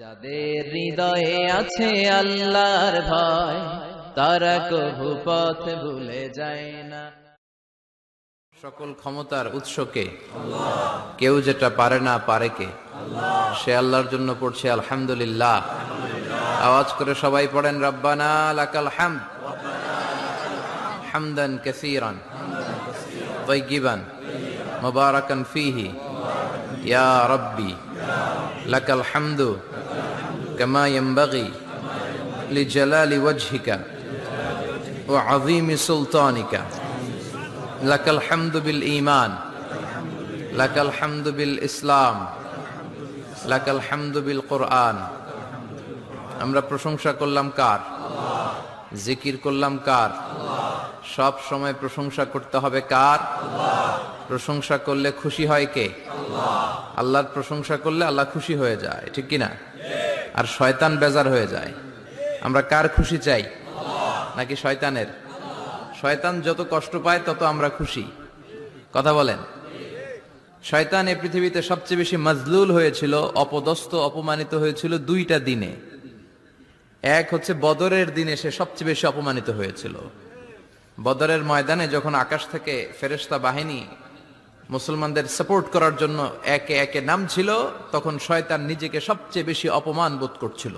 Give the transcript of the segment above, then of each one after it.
যাদের হৃদয়ে আছে আল্লাহর ভয়, তারা কভু পথ ভুলে যায় না। সকল ক্ষমতার উৎসকে, কেউ যেটা পারে না পারে কে? সে আল্লাহর জন্য পড়ছে আলহামদুলিল্লাহ। আওয়াজ করে সবাই পড়েন, রব্বানা লাকাল হাম হামদান কাসীরান তৈগিবান মোবারকান ফিহি, ইয়া রব্বি লাকাল হামদু। كما ينبغي لجلال وجهك وعظيم سلطانك لك الحمد بالإيمان لك الحمد بالإسلام لك الحمد بالقرآن আমরা প্রশংসা করলাম কার জিকির করলাম কার সব সময় প্রশংসা করতে হবে কার প্রশংসা করলে খুশি হয় কে আল্লাহর প্রশংসা করলে আল্লাহ খুশি হয়ে যায় ঠিক কি না আর শয়তান বেজার হয়ে যায়। আমরা কার খুশি চাই? নাকি শয়তানের? শয়তান যত কষ্ট পায়, তত আমরা খুশি। কথা বলেন। শয়তান এই পৃথিবীতে সবচেয়ে বেশি মজলুল হয়েছিল, অপদস্থ, অপমানিত হয়েছিল দুইটা দিনে। এক হচ্ছে বদরের দিনে সে সবচেয়ে বেশি অপমানিত হয়েছিল। বদরের ময়দানে যখন আকাশ থেকে ফেরেশতা বাহিনী মুসলমানদের সাপোর্ট করার জন্য একে একে নামছিল, তখন শয়তান নিজেকে সবচেয়ে বেশি অপমান বোধ করছিল।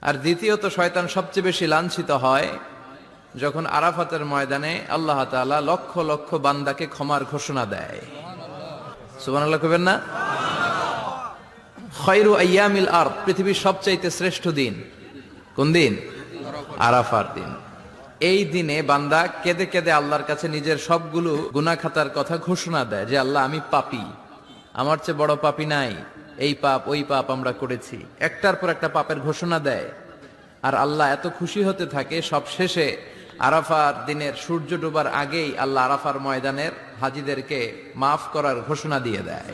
আর দ্বিতীয়ত, শয়তান সবচেয়ে বেশি লাঞ্ছিত হয় যখন আরাফাতের ময়দানে আল্লাহ তাআলা লক্ষ লক্ষ বান্দাকে ক্ষমার ঘোষণা দেয়। কবেন না? খয়রু আয়ামিল আর পৃথিবীর সবচাইতে শ্রেষ্ঠ দিন। কোন দিন? আরাফার দিন। এই দিনে বান্দা কেঁদে কেঁদে আল্লাহর কাছে নিজের সবগুলো গুনাহ খাতার কথা ঘোষণা দেয় যে, আল্লাহ, আমি পাপি। আমার চেয়ে বড় পাপী নাই। এই পাপ, ওই পাপ আমরা করেছি। একটার পর একটা পাপের ঘোষণা দেয়। আর আল্লাহ এত খুশি হতে থাকে সব শেষে আরাফার দিনের সূর্য ডোবার আগেই আল্লাহ আরাফার ময়দানের হাজিদেরকে মাফ করার ঘোষণা দিয়ে দেয়।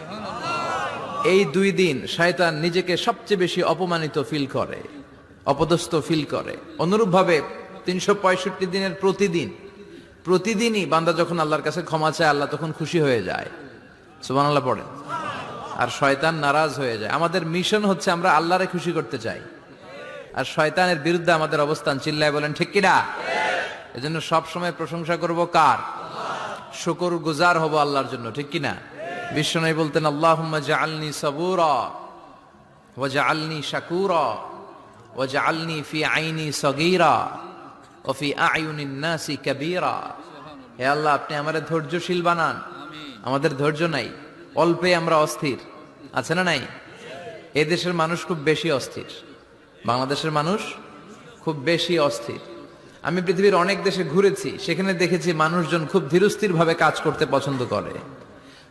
এই দুই দিন শয়তান নিজেকে সবচেয়ে বেশি অপমানিত ফিল করে, অপদস্থ ফিল করে। অনুরূপভাবে তিনশো পঁয়ষট্টি দিনের প্রতিদিন, প্রতিদিনই বান্দা যখন আল্লাহর কাছে ক্ষমা চায়, আল্লাহ তখন খুশি হয়ে যায়। সুবান আল্লাহ পড়েন। আর শয়তান নারাজ হয়ে যায়। আমাদের মিশন হচ্ছে আমরা আল্লাহরে খুশি করতে চাই। আর শয়তানের বিরুদ্ধে আমাদের অবস্থান। চিল্লায় বলেন, ঠিক কিনা? এজন্য সব সময় প্রশংসা করব কার? শুকর গুজার হব আল্লাহর জন্য। ঠিক কিনা? বিশ্বনবী বলতেন, আল্লাহুম্মা জাআলনি সাবুরা ওয়া জাআলনি শাকুরা ওয়া জাআলনি ফি আইনি সগীরা। ওয়া ফি নাসি কাবীরা। হে আল্লাহ আপনি আমাদের ধৈর্যশীল বানান। আমাদের ধৈর্য নাই। অল্পে আমরা অস্থির। আছে না নাই? এ দেশের মানুষ খুব বেশি অস্থির। বাংলাদেশের মানুষ খুব বেশি অস্থির। আমি পৃথিবীর অনেক দেশে ঘুরেছি সেখানে দেখেছি মানুষজন খুব ধীরস্থির ভাবে কাজ করতে পছন্দ করে।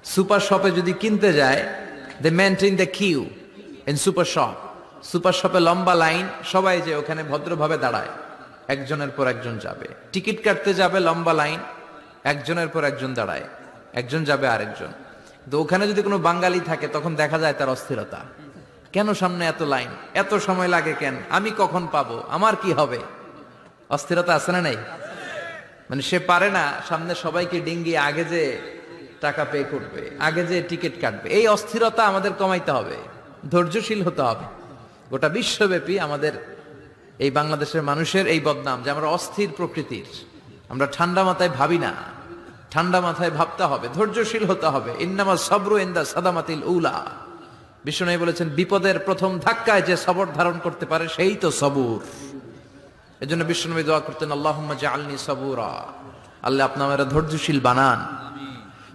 সুপার শপে যদি কিনতে যায় they maintain the queue in super shop super শপে লম্বা লাইন সবাই যে ওখানে ভদ্রভাবে দাঁড়ায়। একজনের পর একজন যাবে। টিকিট কাটতে যাবে লম্বা লাইন, একজনের পর একজন দাঁড়ায়, একজন যাবে আরেকজন। তো ওখানে যদি কোনো বাঙালি থাকে, তখন দেখা যায় তার অস্থিরতা। কেন সামনে এত লাইন? এত সময় লাগে কেন? আমি কখন পাবো? আমার কি হবে? অস্থিরতা আছে না নাই? মানে সে পারে না, সামনে সবাইকে ডিঙ্গি আগে যে টাকা পে করবে, আগে যে টিকিট কাটবে। এই অস্থিরতা আমাদের কমাইতে হবে, ধৈর্যশীল হতে হবে। গোটা বিশ্বব্যাপী আমাদের এই বাংলাদেশের মানুষের এই বদনাম যে আমরা অস্থির প্রকৃতির। আমরা ঠান্ডা মাথায় ভাবি না। ঠান্ডা মাথায় ভাবতে হবে, ধৈর্যশীল হতে হবে। ইন্নামা সবরু ইন্দা সাদামাতিল উলা। বিষ্ণু বলেছেন, বিপদের প্রথম ধাক্কায় যে সবর ধারণ করতে পারে সেই তো সবুর। এই জন্য বিষ্ণুনবী দোয়া করতেন, আল্লাহুম্মা জাআলনি সাবুরা। আল্লাহ আপনি আমার ধৈর্যশীল বানান।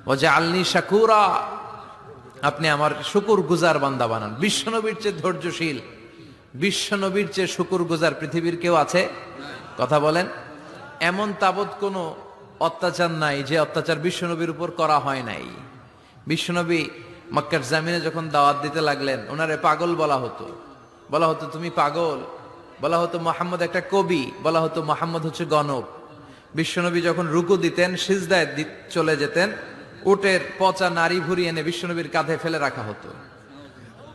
ও যে আলনি শাকুরা। আপনি আমার শুকুর গুজার বান্দা বানান। বিশ্বনবীর চেয়ে ধৈর্যশীল। বিশ্বনবীর চেয়ে শুকুর গুজার পৃথিবীর কেউ আছে? কথা বলেন। এমন তাবৎ কোনো অত্যাচার নাই যে অত্যাচার বিশ্বনবীর উপর করা হয় নাই। বিশ্বনবী মক্কার জামিনে যখন দাওয়াত দিতে লাগলেন, ওনারে পাগল বলা হতো। বলা হতো, তুমি পাগল। বলা হতো, মোহাম্মদ একটা কবি। বলা হতো, মোহাম্মদ হচ্ছে গণক। বিশ্বনবী যখন রুকু দিতেন, সিজদায় চলে যেতেন, উটের পচা নারী ভুরি এনে বিশ্বনবীর কাঁধে ফেলে রাখা হতো।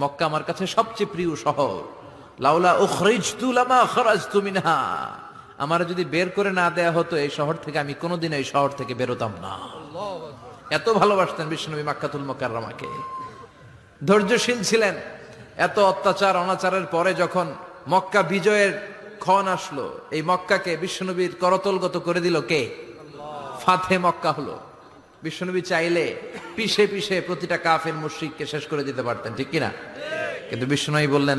মক্কা আমার কাছে সবচেয়ে প্রিয় শহর। লাউলা উখরিজতু লামা তুমি মিনহা। আমার যদি বের করে না দেয়া হতো এই শহর থেকে, আমি কোনোদিন এই শহর থেকে বেরোতাম না। এত ভালোবাসতেন বিষ্ণুনবী মাক্কাতুল মোকাররমাকে। ধৈর্যশীল ছিলেন। এত অত্যাচার, অনাচারের পরে যখন মক্কা বিজয়ের ক্ষণ আসলো, এই মক্কাকে বিশ্বনবীর করতলগত করে দিল কে? ফাতে মক্কা হলো। বিশ্বনবী চাইলে পিষে পিষে প্রতিটা কাফের মুশরিককে শেষ করে দিতে পারতেন, ঠিক কিনা? কিন্তু বিষ্ণু বললেন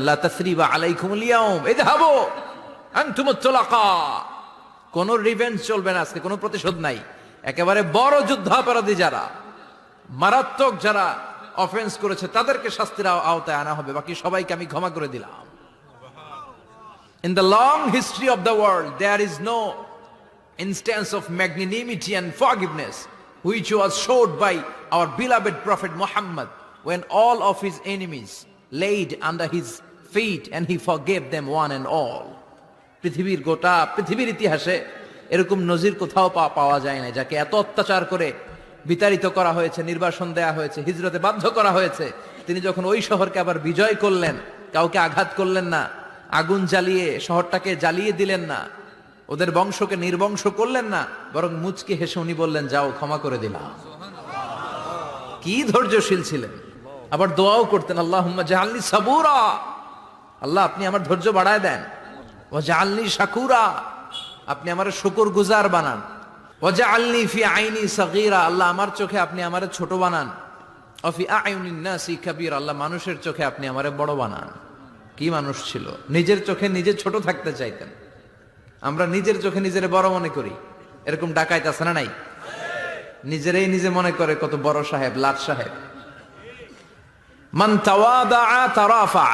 কোন রিভেন্স চলবে না আজকে, কোনো প্রতিশোধ নাই। একেবারে বড় যুদ্ধ যারা, মারাত্মক যারা অফেন্স করেছে, তাদেরকে শাস্তির আওতায় আনা হবে। বাকি সবাইকে আমি ক্ষমা করে দিলাম। In the long history of the world there is no instance of magnanimity and forgiveness which was showed by our beloved prophet Mohammad when all of his enemies laid under his feet and he forgave them one and all. পৃথিবীর গোটা, পৃথিবীর ইতিহাসে এরকম নজির কোথাও পাওয়া যায় না যাকে এত অত্যাচার করে বিতাড়িত করা হয়েছে, নির্বাসন দেয়া হয়েছে, হিজরতে বাধ্য করা হয়েছে। তিনি যখন ওই শহরকে আবার বিজয় করলেন, কাউকে আঘাত করলেন না, আগুন জ্বালিয়ে শহরটাকে জ্বালিয়ে দিলেন না, ওদের বংশকে নির্বংশ করলেন না, বরং মুচকি হেসে উনি বললেন, যাও, ক্ষমা করে দিলাম। কি ধৈর্যশীল ছিলেন। আবার দোয়াও করতেন আল্লাহ জাহাল্লি সাবুরা। আল্লাহ, আপনি আমার ধৈর্য বাড়ায় দেন। ও জাহাল্লি শাকুরা। আপনি আমার শুকুর গুজার বানান। ও জাহাল্লি ফি আইনি সগীরা। আল্লাহ, আমার চোখে আপনি আমার ছোট বানান। অফি আইউনিন নাসি কাবীর। আল্লাহ, মানুষের চোখে আপনি আমারে বড় বানান। কি মানুষ ছিল? নিজের চোখে নিজে ছোট থাকতে চাইতেন। আমরা নিজের চোখে নিজের বড় মনে করি। এরকম ডাকাইত আছে না নাই? নিজেরাই নিজে মনে করে কত বড় সাহেব, লাট সাহেব। মান তাওয়াদাআ তারাফা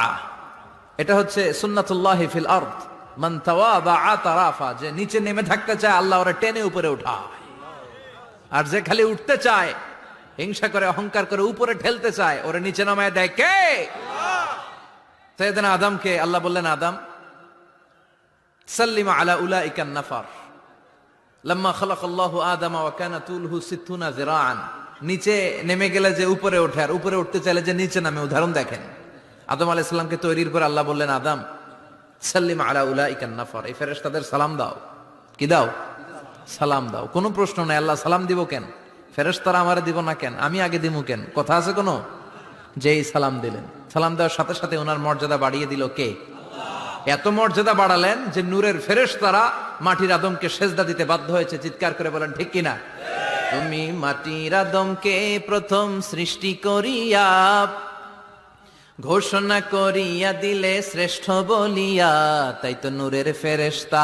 এটা হচ্ছে সুন্নাতুল্লাহি ফিল আরদ। মান তাওয়াদাআ তারাফা যে নিচে নেমে থাকতে চায়, আল্লাহ ওরা টেনে উপরে উঠায়। আর যে খালি উঠতে চায়, হিংসা করে, অহংকার করে উপরে ঠেলতে চায়, ওরা নিচে নামায় দেয় কে? সৈয়দনা আদমকে আল্লাহ বললেন, আদম, সাল্লিমা আলা উলাইকান নাফার। লম্মা খালাক আল্লাহ আদম ওয়া কানা তুলহু সিত্তুনা জিরাআন নিচে নেমে গেলে যে উপরে ওঠে, আর উপরে উঠতে চাইলে যে নিচে নামে, উদাহরণ দেখেন। আদম আলাইহিস সালামকে তৈরির পর আল্লাহ বললেন, আদম, সাল্লিম আলা উলাইকান নাফার। এই ফেরেশতাদের সালাম দাও। কি দাও? সালাম দাও। কোনো প্রশ্ন নাই, আল্লাহ সালাম দিব কেন? ফেরেশতারা আমারে দিব না কেন? আমি আগে দিমু কেন? কথা আছে কোনো? যেই সালাম দিলেন। সালাম দেওয়ার সাথে সাথে ওনার মর্যাদা বাড়িয়ে দিল কে? এত মর্যাদা বাড়ালেন যে নূরের ফেরেশ তারা মাটির আদমকে সেজদা দিতে বাধ্য হয়েছে। চিৎকার করে বলেন, ঠিক কিনা? তুমি মাটির আদমকে প্রথম সৃষ্টি করিয়া ঘোষণা করিয়া দিলে শ্রেষ্ঠ বলিয়া, তাই তো নূরের ফেরেশতা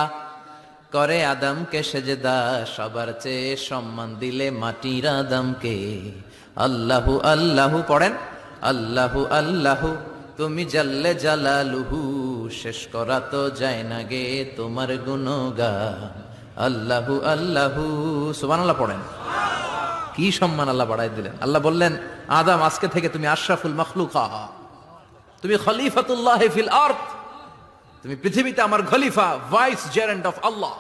করে আদমকে সেজদা, সবার চেয়ে সম্মান দিলে মাটির আদমকে। আল্লাহু আল্লাহু, পড়েন? আল্লাহু আল্লাহু, তুমি জাল্লে জালালুহু, শেষ করা তো যায় না গে তোমার গুণগান। আল্লাহু আল্লাহু, সুবহানাল্লাহ, পড়েন। কি সম্মান আল্লাহ বাড়াই দিলেন? আল্লাহ বললেন, আদাম, আজকে থেকে তুমি আশরাফুল মখলুকা। তুমি খলিফাতুল্লাহ ফিল আর্থ তুমি পৃথিবীতে আমার খলিফা, ভাইস জেরেন্ট অফ আল্লাহ।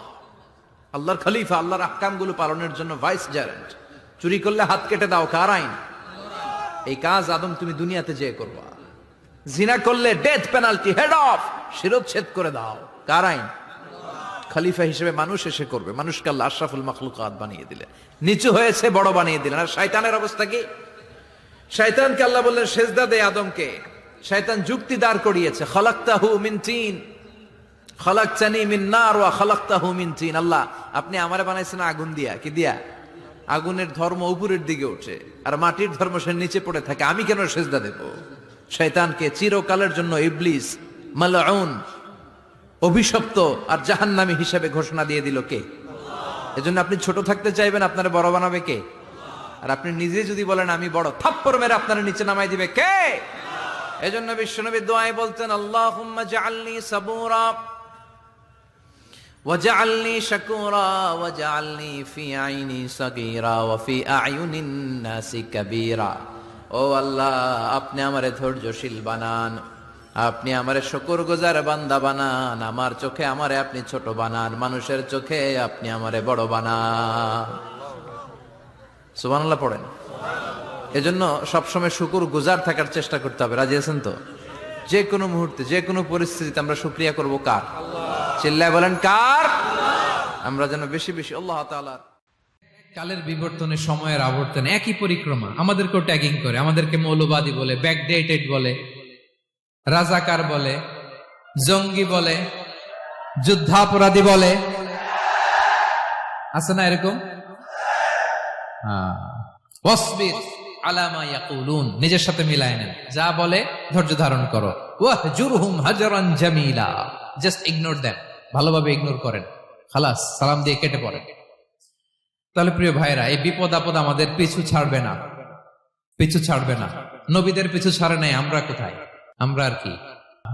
আল্লাহর খলিফা, আল্লাহর আহকামগুলো পালনের জন্য ভাইস জেরেন্ট। চুরি করলে হাত কেটে দাও, কার আইন? এই কাজ আদম, তুমি দুনিয়াতে যেয়ে করবা। জিনা করলে ডেথ পেনাল্টি হেড অফ শিরোচ্ছেদ করে দাও। কার আইন? খলিফা হিসেবে মানুষ এসে করবে। মানুষকে আল্লাহ আশরাফুল মখলুকাত বানিয়ে দিলেন। নিচু হয়েছে, বড় বানিয়ে দিলেন। আর শয়তানের অবস্থা কি? শয়তানকে আল্লাহ বললেন, সেজদা দে আদমকে। শয়তান যুক্তি দাঁড় করিয়েছে, খলাক্তাহু মিন মিন নার ওয়া মিন আল্লাহ, আপনি আমারে বানাইছেন আগুন দিয়া। কি দিয়া? আগুনের ধর্ম উপরের দিকে ওঠে আর মাটির ধর্ম সে নিচে পড়ে থাকে। আমি কেন সেজদা দেব? শয়তানকে চিরকালের জন্য ইবলিস, মালাউন অভিশপ্ত আর জাহান্নামী হিসেবে ঘোষণা দিয়ে দিল কে এজন্য আপনি ছোট থাকতে চাইবেন আপনারা বড় বানাবে কে আর আপনি নিজে যদি বলেন আমি বড় থাপ্পড় মেরে আপনার নিচে নামাই দিবে কে এজন্য বিশ্বনবী দোয়াই বলতেন আল্লাহুম্মা জাআলনি সাবুরা وجعلني شكورا وجعلني في عيني صغيرا وفي أعين الناس كبيرا ও আল্লাহ আপনি আমারে ধৈর্যশীল বানান আপনি আমারে শকর গোজার বান্দা বানান, আমার চোখে আমারে আপনি ছোট বানান, মানুষের চোখে আপনি আমারে বড় বানান। সুবহানাল্লাহ পড়েন। এজন্য সবসময় শুকুর গুজার থাকার চেষ্টা করতে হবে, রাজি আছেন তো? যে কোনো মুহূর্তে, যে কোনো পরিস্থিতিতে আমরা শুক্রিয়া করব কার? চিল্লায় বলেন কার? আমরা যেন বেশি বেশি আল্লাহ তাআলার কালের বিবর্তনে সময়ের আবর্তনে একই পরিক্রমা, আমাদেরকেও ট্যাগিং করে, আমাদেরকে মৌলবাদী বলে ব্যাকডেটেড বলে। রাজাকার বলে, জঙ্গি বলে, যুদ্ধাপরাধী বলে। আছে না এরকম? হ্যাঁ। ওয়াসবির আলা ইয়াকুলুন। নিজের সাথে মিলায় নেন। যা বলে, ধৈর্য ধারণ করো। জামিলা। জাস্ট ইগনোর দেন ভালোভাবে ইগনোর করেন। খালাস, সালাম দিয়ে কেটে পড়েন। তাহলে প্রিয় ভাইরা এই বিপদ আপদ আমাদের পিছু ছাড়বে না। পিছু ছাড়বে না। নবীদের পিছু ছাড়ে নাই, আমরা কোথায়? আমরা আর কি।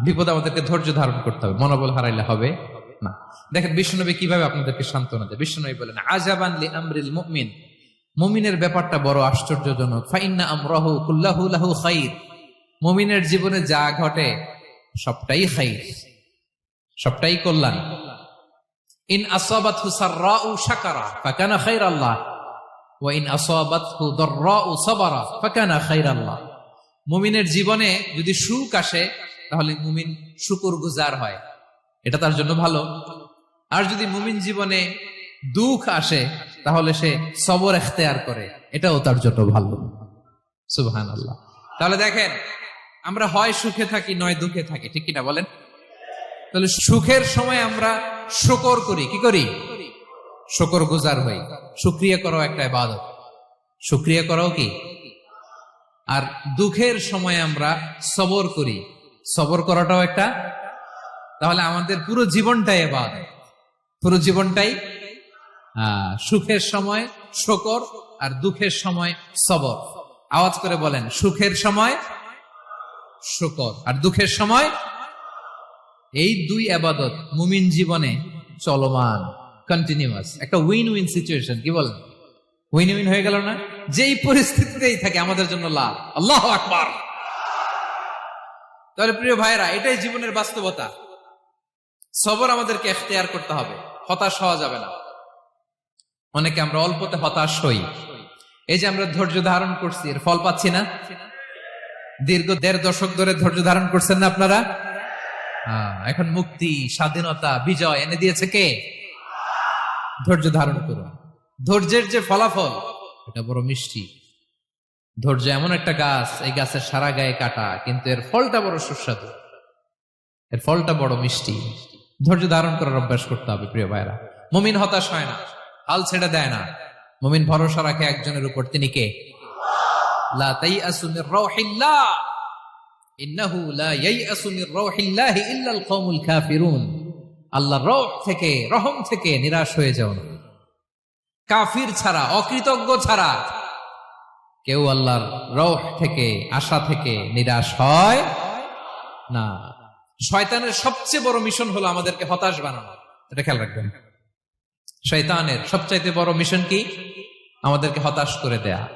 বিপদ আমাদেরকে ধৈর্য ধারণ করতে হবে, মনোবল হারাইলে হবে না। দেখেন, বিশ্বনবী কীভাবে আপনাদেরকে সান্ত্বনা দেয়। বিশ্বনবী বলেন আজাবান লি আমরিল মুমিন। মুমিনের ব্যাপারটা বড় আশ্চর্যজনক। ফাইন্না আমরাহু কুল্লাহু লাহু খাইর। মুমিনের জীবনে যা ঘটে, সবটাই খাইর, সবটাই কল্যাণ। ইন আসাবাতহু সাররাউ শাকারা, ফাকানা খাইরাল্লাহ। ওয়া ইন আসাবাতহু দাররাউ সাবারা, ফাকানা খাইরাল্লাহ। মুমিনের জীবনে যদি সুখ আসে, তাহলে মুমিন শুকর গুজার হয়। এটা তার জন্য ভালো। আর যদি মুমিন জীবনে দুঃখ আসে, তাহলে সে সবর এখতেয়ার করে। এটাও তার জন্য ভালো। সুবহান আল্লাহ তাহলে দেখেন, আমরা হয় সুখে থাকি, নয় দুঃখে থাকি। ঠিক কিনা বলেন? তাহলে সুখের সময় আমরা শকর করি। কি করি? শকর গুজার হই। সুক্রিয়া করাও একটা ইবাদত। সুক্রিয়া করাও কি? আর দুঃখের সময় আমরা সবর করি। সবর করাটাও একটা? তাহলে আমাদের পুরো জীবনটাই এবাদত। পুরো জীবনটাই সুখের সময় শকর আর দুঃখের সময় সবর। আওয়াজ করে বলেন, সুখের সময় শকর আর দুঃখের সময়? এই দুই আবাদত মুমিন জীবনে চলমান কন্টিনিউয়াস একটা উইন উইন সিচুয়েশন কি বলেন? উইন উইন হয়ে গেল না? যেই পরিস্থিতিতেই থাকে আমাদের জন্য লাভ আল্লাহ আকবার। তাহলে প্রিয় ভাইরা এটাই জীবনের বাস্তবতা। সবর আমাদেরকে এখতিয়ার করতে হবে। হতাশ হওয়া যাবে না। অনেকে আমরা অল্পতে হতাশ হই। এই যে আমরা ধৈর্য ধারণ করছি এর ফল পাচ্ছি না? দীর্ঘ দেড় দশক ধরে ধৈর্য ধারণ করছেন না আপনারা? হ্যাঁ, এখন মুক্তি স্বাধীনতা বিজয় এনে দিয়েছে কে? ধৈর্য ধারণ করুন। ধৈর্যের যে ফলাফল, এটা বড় মিষ্টি। ধৈর্য এমন একটা গাছ, এই গাছের সারা গায়ে কাটা, কিন্তু এর ফলটা বড় সুস্বাদু। এর ফলটা বড় মিষ্টি। ধৈর্য ধারণ করার অভ্যাস করতে হবে, প্রিয় ভাইরা মুমিন হতাশ হয় না, হাল ছেড়ে দেয় না। মুমিন ভরসা রাখে একজনের উপর, তিনি কে? রহ থেকে, রহম থেকে নিরাশ হয়ে যাও না। কাফির ছাড়া, অকৃতজ্ঞ ছাড়া। কেউ আল্লাহর রহ থেকে, আশা থেকে নিরাশ হয় না। শয়তানের সবচেয়ে বড় মিশন হলো আমাদেরকে হতাশ বানানো। এটা খেয়াল রাখবেন। শয়তানের সবচাইতে বড় মিশন কি? আমাদেরকে হতাশ করে দেয়া।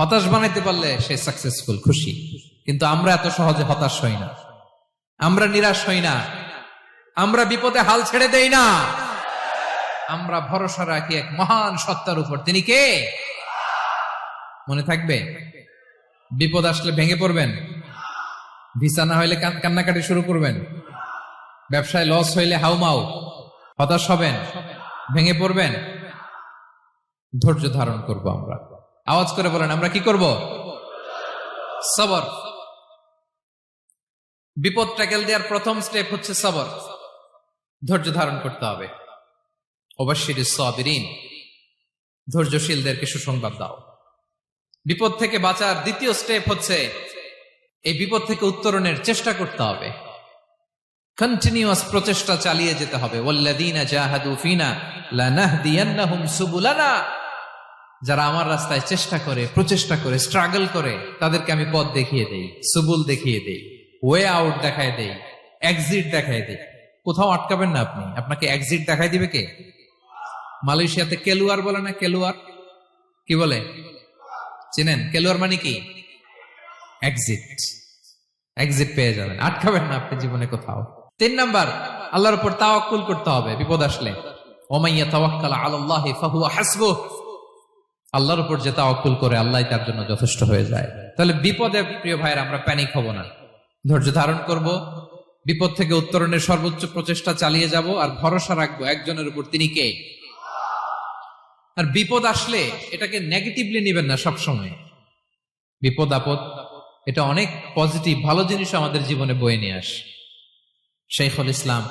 হতাশ বানাইতে পারলে সে সাকসেসফুল খুশি। কিন্তু আমরা এত সহজে হতাশ হই না। আমরা নিরাশ হই না। আমরা বিপদে হাল ছেড়ে দেই না। আমরা ভরসা রাখি এক মহান সত্তার উপর। তিনি কে? মনে থাকবে? বিপদ আসলে ভেঙে পড়বেন। ভিসা না হইলে কান্নাকাটি শুরু করবেন। ব্যবসায় লস হইলে হাউমাউ। হতাশ হবেন। ভেঙে পড়বেন। ধৈর্য ধারণ করব আমরা। আওয়াজ করে বলেন, আমরা কি করব? সবর। বিপদ ট্যাকেল দেওয়ার প্রথম স্টেপ হচ্ছে সবর। ধৈর্য ধারণ করতে হবে। ধৈর্যশীলদেরকে সুসংবাদ দাও। বিপদ থেকে বাঁচার দ্বিতীয় স্টেপ হচ্ছে, এই বিপদ থেকে উত্তরণের চেষ্টা করতে হবে। কন্টিনিউয়াস প্রচেষ্টা চালিয়ে যেতে হবে। জাহাদু ফিনা যারা আমার রাস্তায় চেষ্টা করে, প্রচেষ্টা করে স্ট্রাগল করে, তাদেরকে আমি পথ দেখিয়ে দেই, সুবুল দেখিয়ে দেই ওয়ে আউট দেখায় দেই এক্সিট দেখায় দেই। কোথাও আটকাবেন না আপনি। আপনাকে এক্সিট দেখাই দিবে কে? মালয়েশিয়াতে কেলুয়ার বলে না কেলুয়ার? কি বলে? চিনেন? কেলুয়ার মানে কি? এক্সিট এক্সিট পেয়ে যাবেন। আটকাবেন না আপনি জীবনে কোথাও। তিন নাম্বার, আল্লাহর উপর তাওয়াক্কুল করতে হবে, বিপদ আসলে। ওমাইয়া তাওয়াক্কাল আলাল্লাহি ফাহুয়া হাসবুহ। আল্লাহর উপর যে তাওয়াক্কুল করে আল্লাহ তার জন্য যথেষ্ট হয়ে যায়। তাহলে বিপদে, প্রিয় ভাইয়ের, আমরা প্যানিক হব না। ধৈর্য ধারণ করব। বিপদ থেকে উত্তরণের সর্বোচ্চ প্রচেষ্টা চালিয়ে যাব। আর ভরসা রাখব, একজনের উপর তিনি কে? আর বিপদ আসলে এটাকে নেগেটিভলি নেবেন না সবসময়। বিপদ, আপদ, এটা অনেক পজিটিভ ভালো জিনিস আমাদের জীবনে বয়ে নিয়ে আস। শেখুল ইসলাম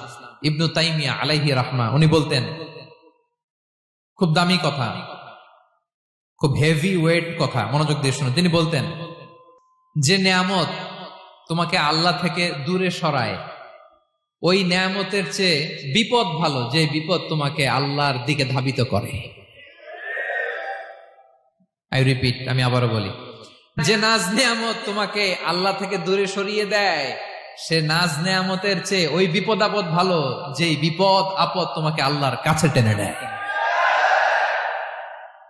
ইবনু তাইমিয়া আলাইহি রাহমা, উনি বলতেন, খুব দামি কথা, খুব হেভি ওয়েট কথা, মনোযোগ দিয়ে শুনুন। তিনি বলতেন, যে নেয়ামত তোমাকে আল্লাহ থেকে দূরে সরায়, ওই নেয়ামতের চেয়ে বিপদ ভালো, যে বিপদ তোমাকে আল্লাহর দিকে ধাবিত করে। আই রিপিট আমি আবারও বলি। যে নাজ নেয়ামত তোমাকে আল্লাহ থেকে দূরে সরিয়ে দেয় সে নাজ নেয়ামতের চেয়ে ওই বিপদ আপদ ভালো যে বিপদ আপদ তোমাকে আল্লাহর কাছে টেনে নেয়।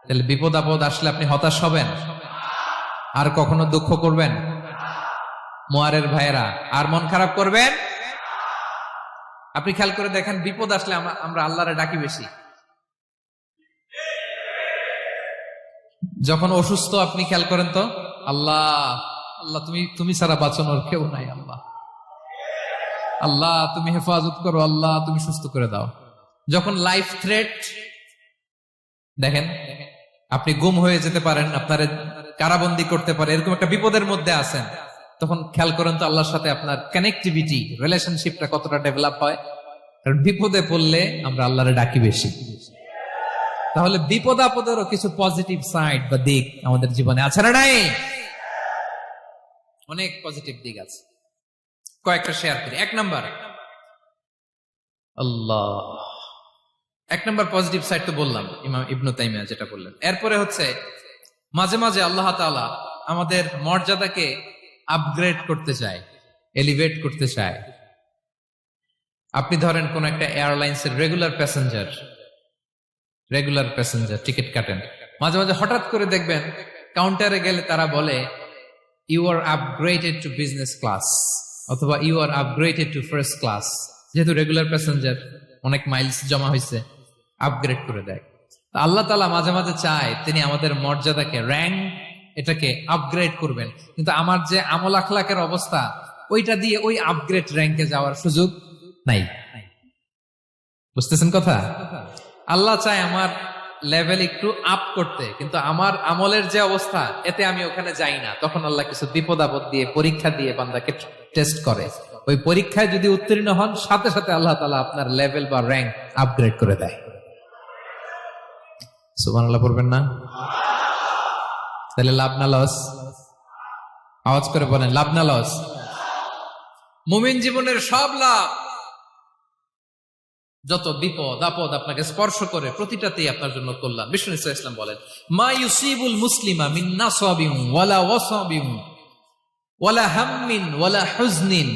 তাহলে বিপদ আপদ আসলে আপনি হতাশ হবেন আর কখনো দুঃখ করবেন মোয়ারের ভাইয়েরা আর মন খারাপ করবেন? আপনি খেয়াল করে দেখেন বিপদ আসলে আমরা আমরা আল্লাহরে ডাকি বেশি। যখন অসুস্থ, আপনি খেয়াল করেন তো? আল্লাহ আল্লাহ, তুমি তুমি ছাড়া বাঁচানোর কেউ নাই, আল্লাহ। আল্লাহ, তুমি হেফাজত করো, আল্লাহ, তুমি সুস্থ করে দাও। যখন লাইফ থ্রেট দেখেন, আপনি গুম হয়ে যেতে পারেন, আপনার কারাবন্দি করতে পারে, এরকম একটা বিপদের মধ্যে আছেন, তখন খেয়াল করেন তো আল্লাহর সাথে আপনার কানেক্টিভিটি রিলেশনশিপটা কতটা ডেভেলপ হয়। কারণ বিপদে পড়লে আমরা আল্লাহরে ডাকি বেশি। তাহলে বিপদ আপদেরও কিছু পজিটিভ সাইড বা দিক আমাদের জীবনে আছে না নাই? অনেক পজিটিভ দিক আছে। কয়েকটা শেয়ার করি। এক নাম্বার আল্লাহ। এক নম্বর পজিটিভ সাইড তো বললাম, ইমাম ইবনু তাইমিয়া যেটা বললেন। এরপরে হচ্ছে, মাঝে মাঝে আল্লাহ তাআলা আমাদের মর্যাদাকে আপগ্রেড করতে চায় এলিভেট করতে চায়। আপনি ধরেন কোন একটা এয়ারলাইন্স এর regular passenger regular passenger ticket কাটেন। মাঝে মাঝে হঠাৎ করে দেখবেন কাউন্টারে গেলে তারা বলে you are upgraded to business class অথবা you are upgraded to first class যেহেতু রেগুলার প্যাসেঞ্জার অনেক মাইলস জমা হয়েছে আপগ্রেড করে দেয়। আল্লাহ তালা মাঝে মাঝে চায় তিনি আমাদের মর্যাদাকে র্যাঙ্ক এটাকে আপগ্রেড করবেন। কিন্তু আমার যে আমল আখলাকের অবস্থা, ওইটা দিয়ে ওই আপগ্রেড র্যাঙ্কে যাওয়ার সুযোগ নাই। বুঝতেছেন কথা? আল্লাহ চায় আমার লেভেল একটু আপ করতে, কিন্তু আমার আমলের যে অবস্থা, এতে আমি ওখানে যাই না। তখন আল্লাহ কিছু বিপদ আপদ দিয়ে, পরীক্ষা দিয়ে বান্দাকে টেস্ট করে। ওই পরীক্ষায় যদি উত্তীর্ণ হন, সাথে সাথে আল্লাহ তালা আপনার লেভেল বা র্যাঙ্ক আপগ্রেড করে দেয়। সুমান আল্লাহ পড়বেন না? তাহলে লাভ না লস আওয়াজ করে বলেন, লাভ না লস মুমিন জীবনের সব লাভ। যত বিপদ, আপদ আপনাকে স্পর্শ করে, প্রতিটাতেই আপনার জন্য কল্যাণ। বিষ্ণু ইসা ইসলাম বলেন, মা ইউসিবুল মুসলিমা মিন নাসাবিন ওয়ালা ওয়াসাবিন, ওয়ালা হাম্মিন ওয়ালা হুজনিন,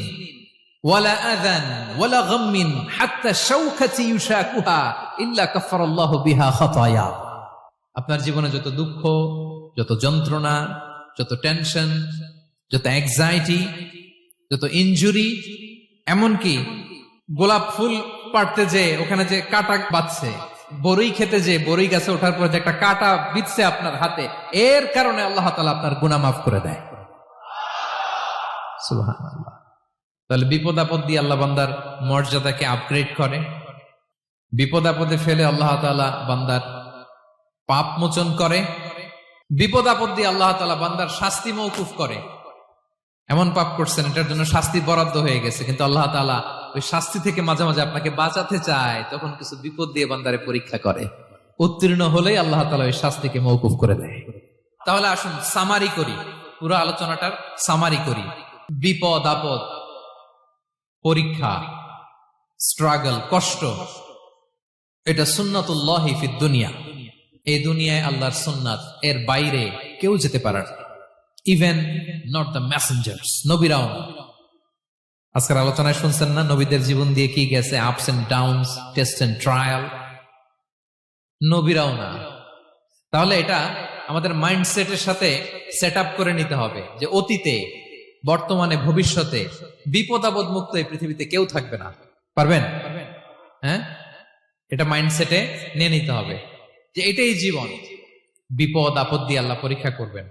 ওয়ালা আযান ওয়ালা গাম্মিন, হাত্তা শাওকাতি ইউশাকুহা ইল্লা কাফারাল্লাহু বিহা খাতায়া। আপনার জীবনে যত দুঃখ, যত যন্ত্রণা, যত টেনশন, যত অ্যাংজাইটি যত ইনজুরি এমনকি গোলাপ ফুল পাড়তে যে, ওখানে যে কাটা বাঁচছে বরই খেতে যে, বরই গাছে ওঠার পর যে একটা কাটা বিচ্ছে আপনার হাতে, এর কারণে আল্লাহ তালা আপনার গুণা মাফ করে দেয়। তাহলে বিপদ আপদ দিয়ে আল্লাহ বান্দার মর্যাদাকে আপগ্রেড করে। বিপদ আপদে ফেলে আল্লাহ তালা বান্দার পাপ মোচন করে। বিপদ আপদ দিয়ে আল্লাহ তালা বান্দার শাস্তি মৌকুফ করে। এমন পাপ করছেন, এটার জন্য শাস্তি বরাদ্দ হয়ে গেছে, কিন্তু আল্লাহ তালা ওই শাস্তি থেকে মাঝে মাঝে আপনাকে বাঁচাতে চায়, তখন কিছু বিপদ দিয়ে বান্দারে পরীক্ষা করে। উত্তীর্ণ হলেই আল্লাহ তালা ওই শাস্তিকে মৌকুফ করে দেয়। তাহলে আসুন, সামারি করি। পুরো আলোচনাটার সামারি করি। বিপদ, আপদ, পরীক্ষা স্ট্রাগল কষ্ট, এটা সুন্নাতুল্লাহ ফিদ দুনিয়া। এই দুনিয়ায় আল্লাহর সুন্নাত, এর বাইরে কেউ যেতে পারে না। ইভেন নট দ্য মেসেঞ্জার্স নবীরাও। আজকের আলোচনায় শুনছেন না, নবীদের জীবন দিয়ে কি গেছে ups and downs test and trial নবীরাও না। তাহলে এটা আমাদের মাইন্ডসেটের সাথে সেট করে নিতে হবে যে অতীতে, বর্তমানে, ভবিষ্যতে, বিপদ আপদ মুক্ত এই পৃথিবীতে কেউ থাকবে না। পারবেন? হ্যাঁ? এটা মাইন্ডসেটে নিয়ে নিতে হবে যে এটাই জীবন। বিপদ, আপদ দিয়ে আল্লাহ পরীক্ষা করবেন।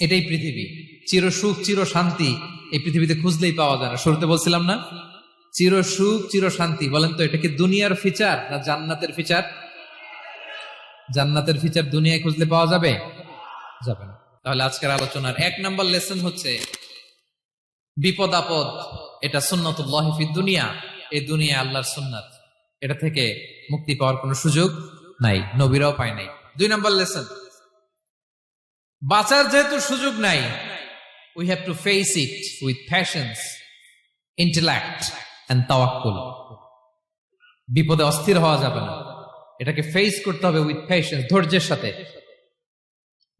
এটাই পৃথিবী। চির সুখ, চির শান্তি এই পৃথিবীতে খুঁজলেই পাওয়া যায় না। শুরুতে বলছিলাম না? চির সুখ, চির শান্তি। বলেন তো, এটা কি দুনিয়ার ফিচার না জান্নাতের ফিচার? জান্নাতের ফিচার দুনিয়ায় খুঁজলে পাওয়া যাবে? যাবে না। তাহলে আজকের আলোচনার এক নম্বর লেসন হচ্ছে, বিপদ আপদ, এটা সুন্নতুল্লাহ ফি দুনিয়া, এই দুনিয়া আল্লাহর সুন্নাত। এটা থেকে মুক্তি পাওয়ার কোনো সুযোগ নাই, নবীরাও পায় নাই। দুই নম্বর লেসন বাঁচার যেহেতু সুযোগ নাই we have to face it with passions intellect and তাওয়াক্কুল বিপদে অস্থির হওয়া যাবে না। এটাকে ফেস করতে হবে উইথ পেশেন্স ধৈর্যের সাথে।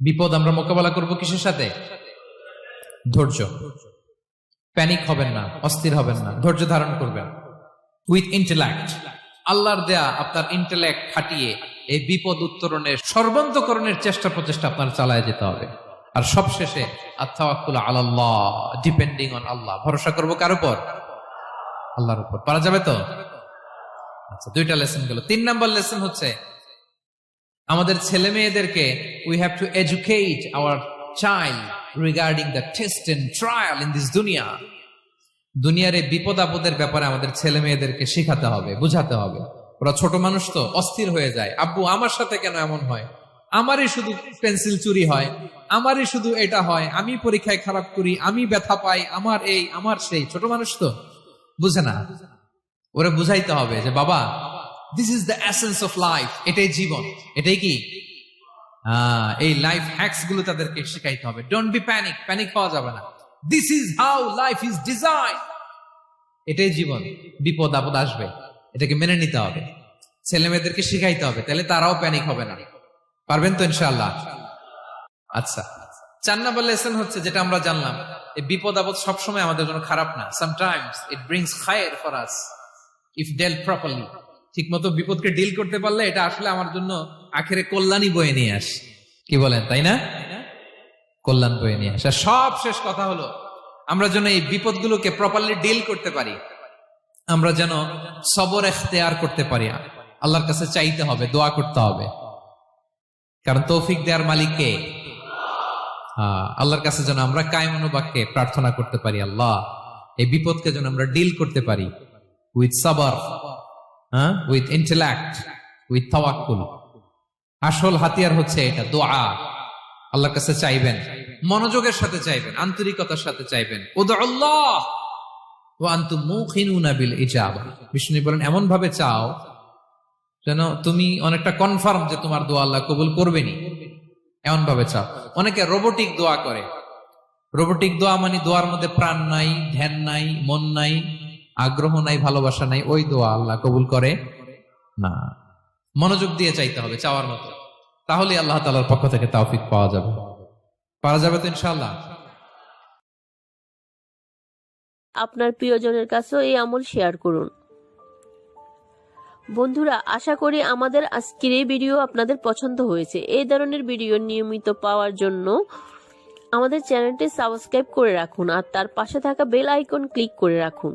বিপদ আমরা মোকাবেলা করব কিসের সাথে? ধৈর্য। প্যানিক হবেন না, অস্থির হবেন না, ধৈর্য ধারণ করবেন। উইথ ইন্টেলেক্ট আল্লাহর দেয়া আপনার ইন্টেলেক্ট খাটিয়ে এই বিপদ উত্তরণের সর্বান্তকরণের চেষ্টা প্রচেষ্টা আপনার চালায় যেতে হবে। আর সবশেষে আত্মাওয়াক্কুল আলাল্লাহ ডিপেন্ডিং অন আল্লাহ। ভরসা করব কার উপর? আল্লাহর উপর। পারা যাবে তো? আচ্ছা দুইটা লেসন গেল। তিন নাম্বার লেসন হচ্ছে, আমাদের ছেলে মেয়েদেরকে we have to educate our child regarding the test and trial in this দুনিয়া দুনিয়ার এই বিপদ আপদের ব্যাপারে আমাদের ছেলে মেয়েদেরকে শেখাতে হবে, বুঝাতে হবে। ওরা ছোট মানুষ তো, অস্থির হয়ে যায়। আব্বু, আমার সাথে কেন এমন হয়? আমারই শুধু পেন্সিল চুরি হয়, আমারই শুধু এটা হয়, আমি পরীক্ষায় খারাপ করি, আমি ব্যথা পাই, আমার এই, আমার সেই। ছোট মানুষ তো? বুঝে না? ওরা বুঝাইতে হবে যে, বাবা this is the essence of life এটাই জীবন। এটাই কি? এই লাইফ হ্যাক্সগুলো তাদেরকে শেখাইতে হবে। ডোন্ট বি প্যানিক প্যানিক পাওয়া যাবে না। This is how life is design এটাই জীবন। বিপদ আপদ আসবে। এটাকে মেনে নিতে হবে। ছেলে মেয়েদেরকে শিখাইতে হবে, তাহলে তারাও প্যানিক হবে না। পারবেন তো ইনশাআল্লাহ? আচ্ছা। চার নাম্বার লেসন হচ্ছে যেটা আমরা জানলাম, এই বিপদ আপদ সবসময় আমাদের জন্য খারাপ না। Sometimes it brings Khayer for us if deal properly ঠিক মতো বিপদকে ডিল করতে পারলে এটা আসলে আমার জন্য আখেরে কল্যাণই বয়ে নিয়ে আস। কি বলেন, তাই না? কল্যাণ বয়ে নিয়ে আসে। সব শেষ কথা হলো, আমরা যেন এই বিপদগুলোকে প্রপারলি ডিল করতে পারি। আমরা যেন সবর এখতেয়ার করতে পারি। আল্লাহর কাছে চাইতে হবে দোয়া করতে হবে। কারণ তৌফিক দেওয়ার মালিক কে? হ্যাঁ, আল্লাহর কাছে যেন আমরা কায়মনোবাক্যে প্রার্থনা করতে পারি আল্লাহ। এই বিপদকে যেন আমরা ডিল করতে পারি। উইথ সাবার হ্যাঁ উইথ ইন্টেলেক্ট উইথ তাওয়াক্কুল আসল হাতিয়ার হচ্ছে এটা দোয়া। আল্লাহর কাছে চাইবেন মনোযোগের সাথে চাইবেন আন্তরিকতার সাথে চাইবেন। ওদা আল্লাহ! ও আন্তু মুখিনুনা বিল ইজাবা। বিষ্ণু বলেন এমন ভাবে চাও যেন তুমি অনেকটা কনফার্ম যে তোমার দোয়া আল্লাহ কবুল করবেনি এমন ভাবে চাও। অনেকে রোবোটিক দোয়া করে। রোবোটিক দোয়া মানে দোয়ার মধ্যে প্রাণ নাই, ধ্যান নাই, মন নাই, আগ্রহ নাই, ভালোবাসা নাই, ওই দোয়া আল্লাহ কবুল করে না। মনোযোগ দিয়ে চাইতে হবে, চাওয়ার মতো। তাহলে আল্লাহ তালার পক্ষ থেকে তাওফিক পাওয়া যাবে। পাওয়া যাবে তো ইনশাল্লাহ আপনার প্রিয়জনের কাছেও এই আমল শেয়ার করুন। বন্ধুরা, আশা করি আমাদের আজকের এই ভিডিও আপনাদের পছন্দ হয়েছে। এই ধরনের ভিডিও নিয়মিত পাওয়ার জন্য আমাদের চ্যানেলটি সাবস্ক্রাইব করে রাখুন আর তার পাশে থাকা বেল আইকন ক্লিক করে রাখুন।